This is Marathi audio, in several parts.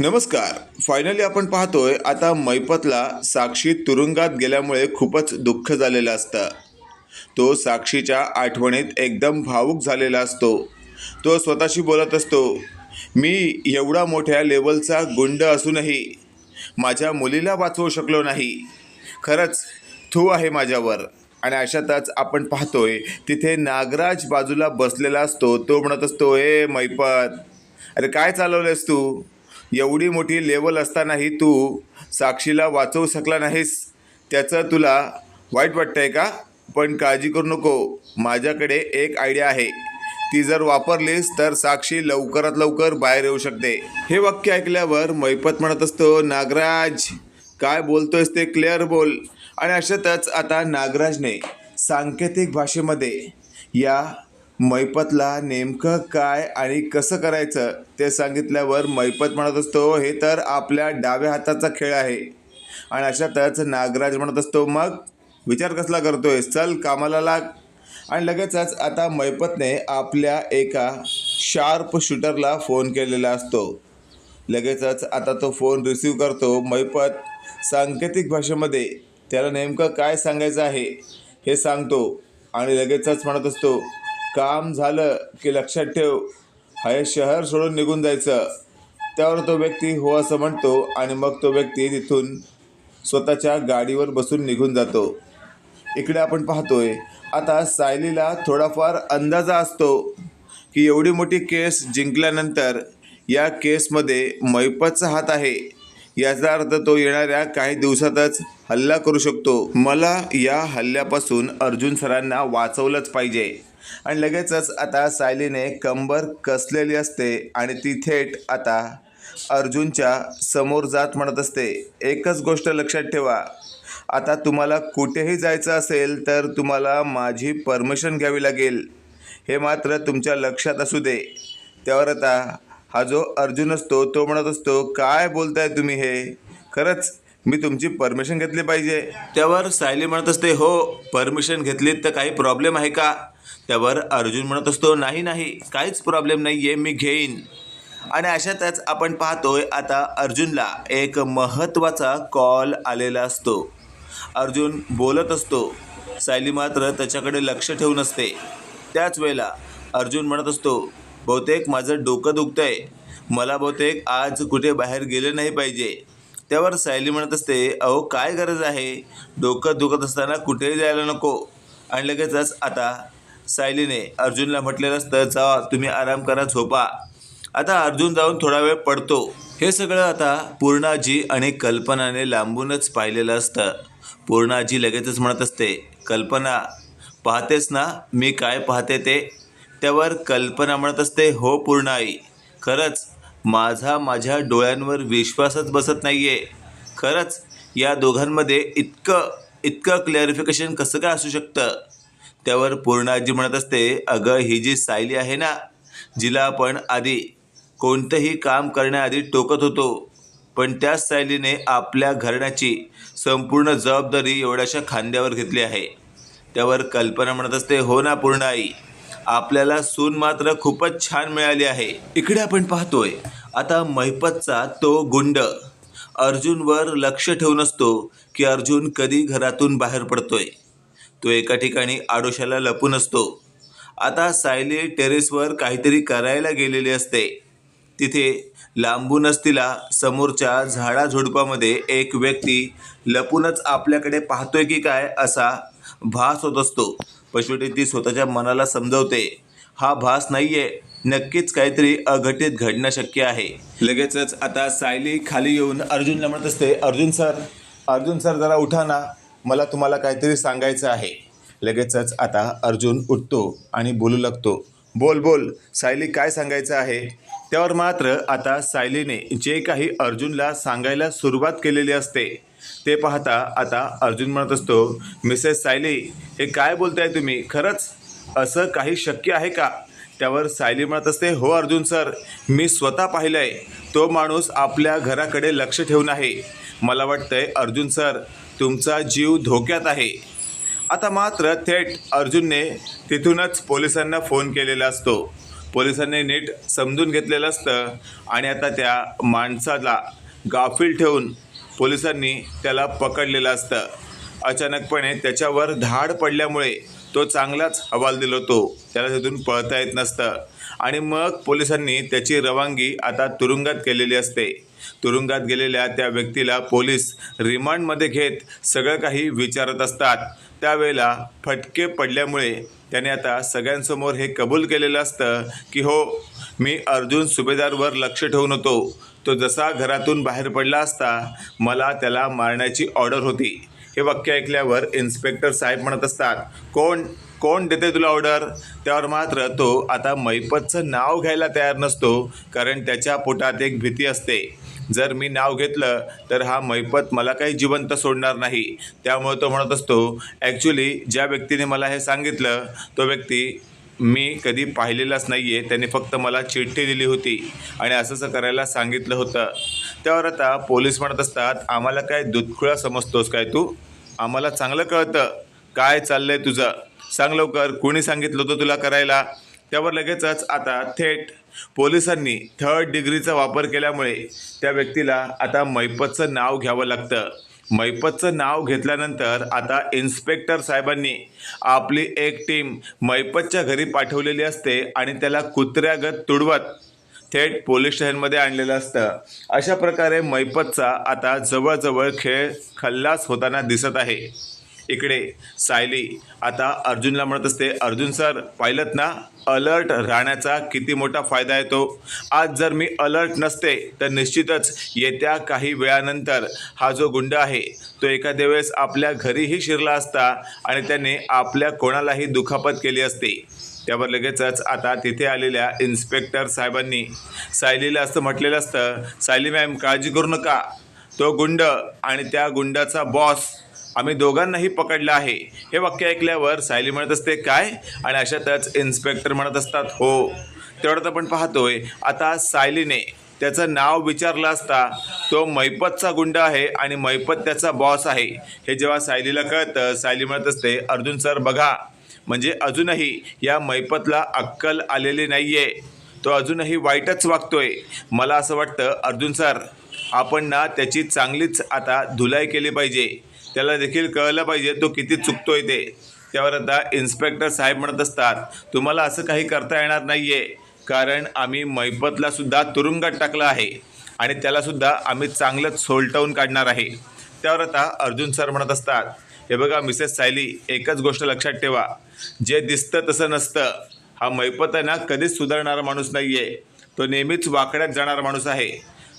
नमस्कार. फायनली आपण पाहतोय आता मैपतला साक्षी तुरुंगात गेल्यामुळे खूपच दुःख झालेलं असतं. तो साक्षीच्या आठवणीत एकदम भावूक झालेला असतो. तो स्वतःशी बोलत असतो मी एवढा मोठ्या लेवलचा गुंड असूनही माझ्या मुलीला वाचवू शकलो नाही. खरंच थू आहे माझ्यावर. आणि अशातच आपण पाहतोय तिथे नागराज बाजूला बसलेला असतो. तो म्हणत असतो ए मैपत अरे काय चालवलंयस तू? एवढी मोठी लेवल असतानाही तू साक्षीला वाचवू शकला नाहीस. त्याचं तुला वाईट वाटतंय का? पण काळजी करू नको. माझ्याकडे एक आयडिया आहे. ती जर वापरलीस तर साक्षी लवकरात लवकर बाहेर येऊ शकते. हे वाक्य ऐकल्यावर मैपत म्हणत असतो नागराज काय बोलतोयस ते क्लिअर बोल. आणि अशातच आता नागराजने सांकेतिक भाषेमध्ये या मैपतला नेमकं काय आणि कसं करायचं ते सांगितल्यावर मैपत म्हणत असतो हे तर आपल्या डाव्या हाताचा खेळ आहे. आणि अशातच नागराज म्हणत असतो मग विचार कसला करतोय चल कामाला लाग. आणि लगेचच आता मैपतने आपल्या एका शार्प शूटरला फोन केलेला असतो. लगेचच आता तो फोन रिसीव करतो मैपत सांकेतिक भाषेमध्ये. त्याला नेमकं काय सांगायचं आहे हे सांगतो आणि लगेचच म्हणत असतो काम झालं की लक्षात ठेव. हे शहर सोडून निघून जायचं. त्यावर तो व्यक्ती हो असं म्हणतो आणि मग तो व्यक्ती तिथून स्वतःच्या गाडीवर बसून निघून जातो. इकडे आपण पाहतोय आता सायलीला थोडाफार अंदाजा असतो की एवढी मोठी केस जिंकल्यानंतर या केसमध्ये मैपतचा हात आहे. याचा अर्थ तो येणाऱ्या काही दिवसातच हल्ला करू शकतो. मला या हल्ल्यापासून अर्जुन सरांना वाचवलंच पाहिजे. आणि लगेचच आता सायलीने कंबर कसलेली असते आणि ती थेट आता अर्जुनच्या समोर जात म्हणत असते. एकच गोष्ट लक्षात ठेवा आता तुम्हाला कुठेही जायचं असेल तर तुम्हाला माझी परमिशन घ्यावी लागेल. हे मात्र तुमच्या लक्षात असू दे. त्यावर आता हा जो अर्जुन असतो तो म्हणत असतो काय बोलताय तुम्ही हे? खरंच मी तुमची परमिशन घेतली पाहिजे. त्यावर सायली म्हणत असते हो परमिशन घेतलीत तर काही प्रॉब्लेम आहे का? त्यावर अर्जुन म्हणत असतो नाही नाही काहीच प्रॉब्लेम नाही आहे मी घेईन. आणि अशातच आपण पाहतोय आता अर्जुनला एक महत्त्वाचा कॉल आलेला असतो. अर्जुन बोलत असतो सायली मात्र त्याच्याकडे लक्ष ठेवून असते. त्याच वेळेला अर्जुन म्हणत असतो बहुतेक माझं डोकं दुखतंय. मला बहुतेक आज कुठे बाहेर गेले नाही पाहिजे. त्यावर सायली म्हणत असते अहो काय गरज आहे? डोकं दुखत असताना कुठेही जायला नको. आणि लगेचच आता सायलीने अर्जुनला म्हटलेलं असतं जा तुम्ही आराम करा झोपा. आता अर्जुन जाऊन थोडा वेळ पडतो. हे सगळं आता पूर्णाजी आणि कल्पनाने लांबूनच पाहिलेलं असतं. पूर्णाजी लगेचच म्हणत असते कल्पना पाहतेस ना मी काय पाहते ते? त्यावर कल्पना म्हणत असते हो पूर्णाई खरंच माझा माझ्या डोळ्यांवर विश्वासच बसत नाही आहे खरंच या दोघांमध्ये इतकं इतकं क्लॅरिफिकेशन कसं काय असू शकतं? त्यावर पूर्णाजी म्हणत असते अगं ही जी सायली आहे ना जिला आपण आधी कोणतंही काम करण्याआधी टोकत होतो पण त्याच सायलीने आपल्या घराण्याची संपूर्ण जबाबदारी एवढ्याशा खांद्यावर घेतली आहे. त्यावर कल्पना म्हणत असते हो ना पूर्णाई आपल्याला सून मात्र खूपच छान मिळाली आहे. इकडे आपण पाहतोय आता महिपतचा तो गुंड. अर्जुनवर लक्ष ठेवून असतो की अर्जुन कधी घरातून बाहेर पडतोय. तो एका ठिकाणी आडोशाला लपून असतो. आता सायली टेरेसवर काहीतरी करायला गेलेली असते. तिथे लांबूनच तिला समोरच्या झाडाझुडपामध्ये एक व्यक्ती लपूनच आपल्याकडे पाहतोय की काय असा भास होत असतो. पण शेवटी ती स्वतःच्या मनाला समजवते. हा भास नाही आहे नक्कीच काहीतरी अघटित घडणं शक्य आहे. लगेचच आता सायली खाली येऊन अर्जुनला म्हणत असते अर्जुन सर अर्जुन सर जरा उठा ना. मला तुम्हाला काहीतरी सांगायचं आहे. लगेचच आता अर्जुन उठतो आणि बोलू लागतो. बोल बोल सायली काय सांगायचं आहे? त्यावर मात्र आता सायलीने जे काही अर्जुनला सांगायला सुरुवात केलेली असते ते पाहता आता अर्जुन म्हणत असतो मिसेस सायली हे काय बोलताय तुम्ही? खरंच असं काही शक्य आहे का? त्यावर सायली म्हणत असते हो अर्जुन सर मी स्वतः पाहिलंय. तो माणूस आपल्या घराकडे लक्ष ठेवून आहे. मला वाटतंय अर्जुन सर तुमचा जीव धोक्यात आहे. आता मात्र थेट अर्जुनने तिथूनच पोलिसांना फोन केलेला असतो. पोलिसांनी नीट समजून घेतलेलं असतं आणि आता त्या माणसाला गाफील ठेवून पोलिसांनी त्याला पकडलेलं असतं. अचानकपणे त्याच्यावर धाड पडल्यामुळे तो चांगलाच हवाल दिलो तो. त्याला तिथून पळता येत नसतं. आणि मग पोलिसांनी त्याची रवानगी आता तुरुंगात केलेली असते. तुरुंगात गेलेल्या त्या व्यक्तीला पोलीस रिमांडमध्ये घेत सगळं काही विचारत असतात. त्यावेळेला फटके पडल्यामुळे त्याने आता सगळ्यांसमोर हे कबूल केलेलं असतं की हो मी अर्जुन सुभेदारवर लक्ष ठेवून होतो. तो जसा घरातून बाहेर पडला असता मला त्याला मारण्याची ऑर्डर होती. हे वाक्य ऐकल्यावर इन्स्पेक्टर साहेब म्हणत असतात कोण कोण देते तुला ऑर्डर? त्यावर मात्र तो आता मैपतचं नाव घ्यायला तयार नसतो कारण त्याच्या पोटात एक भीती असते. जर मी नाव घेतलं तर हा मैपत मला काही जिवंत सोडणार नाही. त्यामुळे तो म्हणत असतो ॲक्च्युली ज्या व्यक्तीने मला हे सांगितलं तो व्यक्ती मी कधी पाहिलेलाच नाही आहे त्याने फक्त मला चिठ्ठी दिली होती आणि असं असं करायला सांगितलं होतं. त्यावर आता पोलीस म्हणत असतात आम्हाला काय दुधखुळा समजतोस काय तू? आम्हाला चांगलं कळतं. काय चाललं आहे तुझं? सांग लवकर. कोणी सांगितलं होतं तुला करायला? त्यावर लगेचच आता थेट पोलिसांनी थर्ड डिग्रीचा वापर केल्यामुळे त्या व्यक्तीला आता मैपतचं नाव घ्यावं लागतं. मैपतचं नाव घेतल्यानंतर आता इन्स्पेक्टर साहेबांनी आपली एक टीम मैपतच्या घरी पाठवलेली असते आणि त्याला कुत्र्यागत तुडवत थेट पोलीस स्टेशनमध्ये आणलेलं असतं. अशा प्रकारे मैपतचा आता जवळजवळ खेळ खल्लास होताना दिसत आहे. इकडे सायली आता अर्जुनला म्हणत असते अर्जुन सर पाहिलं ना अलर्ट राहण्याचा किती मोठा फायदा आहे तो. आज जर मी अलर्ट नसते तर निश्चितच येत्या काही वेळानंतर हा जो गुंड आहे तो एखाद्या वेळेस आपल्या घरीही शिरला असता आणि त्याने आपल्या कोणालाही दुखापत केली असती. त्यावर लगेचच आता तिथे आलेल्या इन्स्पेक्टर साहेबांनी सायलीला असं म्हटलेलं असतं सायली मॅम काळजी करू नका. तो गुंड आणि त्या गुंडाचा बॉस आम्ही दोघांनाही पकडलं आहे. हे वाक्य ऐकल्यावर सायली म्हणत असते काय? आणि अशातच इन्स्पेक्टर म्हणत असतात हो. तेवढ्यात आपण पाहतोय. आता सायलीने त्याचं नाव विचारलं असता तो मैपतचा गुंड आहे आणि मैपत त्याचा बॉस आहे. हे जेव्हा सायलीला कळतं सायली म्हणत असते अर्जुन सर बघा. म्हणजे अजूनही या मैपतला अक्कल आलेली नाही आहे तो अजूनही वाईटच वागतोय. मला असं वाटतं अर्जुन सर आपण ना त्याची चांगलीच आता धुलाई केली पाहिजे. त्याला देखील कळलं पाहिजे तो किती चुकतोय ते. त्यावर आता इन्स्पेक्टर साहेब म्हणत असतात तुम्हाला असं काही करता येणार नाही आहे कारण आम्ही मैपतला सुद्धा तुरुंगात टाकलं आहे आणि त्यालासुद्धा आम्ही चांगलंच सोलटवून काढणार आहे. त्यावर आता अर्जुन सर म्हणत असतात हे बघा मिसेस सायली एकच गोष्ट लक्षात ठेवा. जे दिसतं तसं नसतं. हा मैपत आहे ना कधीच सुधारणारा माणूस नाही आहे तो नेहमीच वाकड्यात जाणारा माणूस आहे.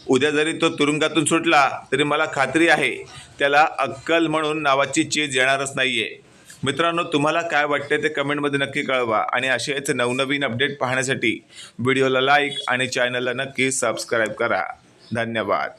उद्या जरी तो तुरुंगातून सुटला तरी मला खात्री आहे त्याला अक्कल म्हणून नावाची चीज येणारच नाही आहे मित्रांनो तुम्हाला काय वाटते ते कमेंटमध्ये नक्की कळवा आणि असेच नवनवीन अपडेट पाहण्यासाठी व्हिडिओला लाईक आणि चॅनलला नक्की सबस्क्राईब करा. धन्यवाद.